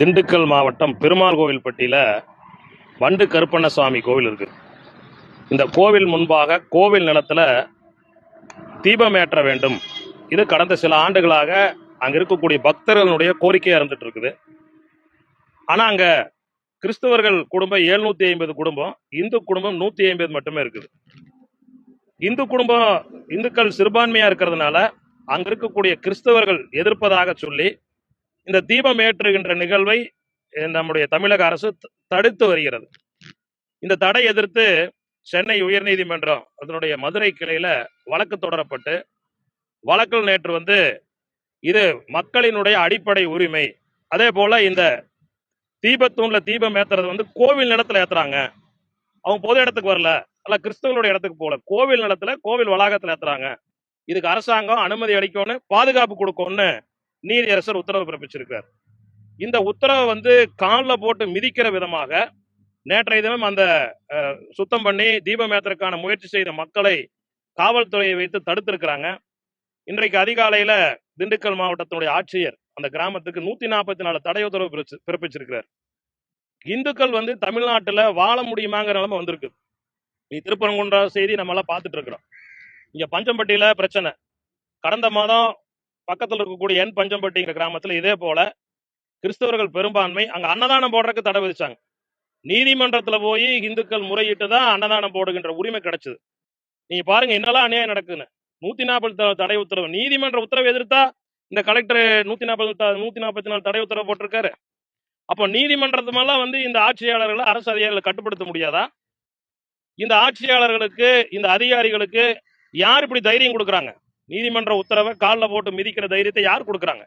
திண்டுக்கல் மாவட்டம் பெருமாள் கோவில்பட்டியில் வண்டு கருப்பண்ணசுவாமி கோவில் இருக்கு. இந்த கோவில் முன்பாக கோவில் நிலத்துல தீபம் ஏற்ற வேண்டும். இது கடந்த சில ஆண்டுகளாக அங்க இருக்கக்கூடிய பக்தர்களுடைய கோரிக்கையா இருந்துட்டு இருக்குது. ஆனா அங்க கிறிஸ்தவர்கள் குடும்பம் எழுநூத்தி ஐம்பது குடும்பம் இந்து குடும்பம் நூத்தி ஐம்பது மட்டுமே இருக்குது. இந்து குடும்பம் இந்துக்கள் சிறுபான்மையா இருக்கிறதுனால அங்க இருக்கக்கூடிய கிறிஸ்தவர்கள் எதிர்ப்பதாக சொல்லி இந்த தீபம் ஏற்றுகின்ற நிகழ்வை நம்முடைய தமிழக அரசு தடுத்து வருகிறது. இந்த தடை எதிர்த்து சென்னை உயர்நீதிமன்றம் அதனுடைய மதுரை கிளையில வழக்கு தொடரப்பட்டு வழக்கில் நேற்று வந்து இது மக்களினுடைய அடிப்படை உரிமை. அதே போல இந்த தீபத்தூண்ல தீபம் ஏத்துறது வந்து கோவில் நிலத்துல ஏத்துறாங்க. அவங்க பொது இடத்துக்கு வரல. அல்ல கிறிஸ்தவர்களுடைய இடத்துக்கு போல கோவில் நிலத்துல கோவில் வளாகத்துல ஏத்துறாங்க. இதுக்கு அரசாங்கம் அனுமதி அளிக்கணும்னு பாதுகாப்பு கொடுக்கணும்னு நீதியரசர் உத்தரவு பிறப்பிச்சிருக்கிறார். இந்த உத்தரவை வந்து காலில் போட்டு மிதிக்கிற விதமாக நேற்றைய தினம் அந்த சுத்தம் பண்ணி தீபம் முயற்சி செய்த மக்களை காவல்துறையை வைத்து தடுத்திருக்கிறாங்க. இன்றைக்கு அதிகாலையில திண்டுக்கல் மாவட்டத்தினுடைய ஆட்சியர் அந்த கிராமத்துக்கு நூத்தி நாற்பத்தி நாலு தடை உத்தரவு பிறப்பிச்சிருக்கிறார். இந்துக்கள் வந்து தமிழ்நாட்டுல வாழ முடியுமாங்கிற நிலைமை வந்திருக்கு. நீ திருப்பரங்குன்ற செய்தி நம்ம எல்லாம் பார்த்துட்டு இருக்கிறோம். இங்க பஞ்சம்பட்டியில பிரச்சனை. கடந்த மாதம் பக்கத்துல இருக்கக்கூடிய என் பஞ்சம்பட்டிங்கிற கிராமத்துல இதே போல கிறிஸ்தவர்கள் பெரும்பான்மை அங்க அன்னதானம் போடுறதுக்கு தடை விதிச்சாங்க. நீதிமன்றத்துல போய் இந்துக்கள் முறையிட்டு தான் அன்னதானம் போடுகின்ற உரிமை கிடைச்சது. நீங்க பாருங்க என்னெல்லாம் அநியாயம் நடக்குதுன்னு. நூத்தி நாற்பது தடை உத்தரவு. நீதிமன்ற உத்தரவு எதிர்த்தா இந்த கலெக்டர் நூத்தி நாற்பது நூத்தி நாற்பத்தி நாலு தடை உத்தரவு போட்டிருக்காரு. அப்போ நீதிமன்றத்து மேலாம் வந்து இந்த ஆட்சியாளர்களை அரசு அதிகாரிகளை கட்டுப்படுத்த முடியாதா? இந்த ஆட்சியாளர்களுக்கு இந்த அதிகாரிகளுக்கு யார் இப்படி தைரியம் கொடுக்குறாங்க? நீதிமன்ற உத்தரவை காலில் போட்டு மிதிக்கிற தைரியத்தை யார் கொடுக்குறாங்க?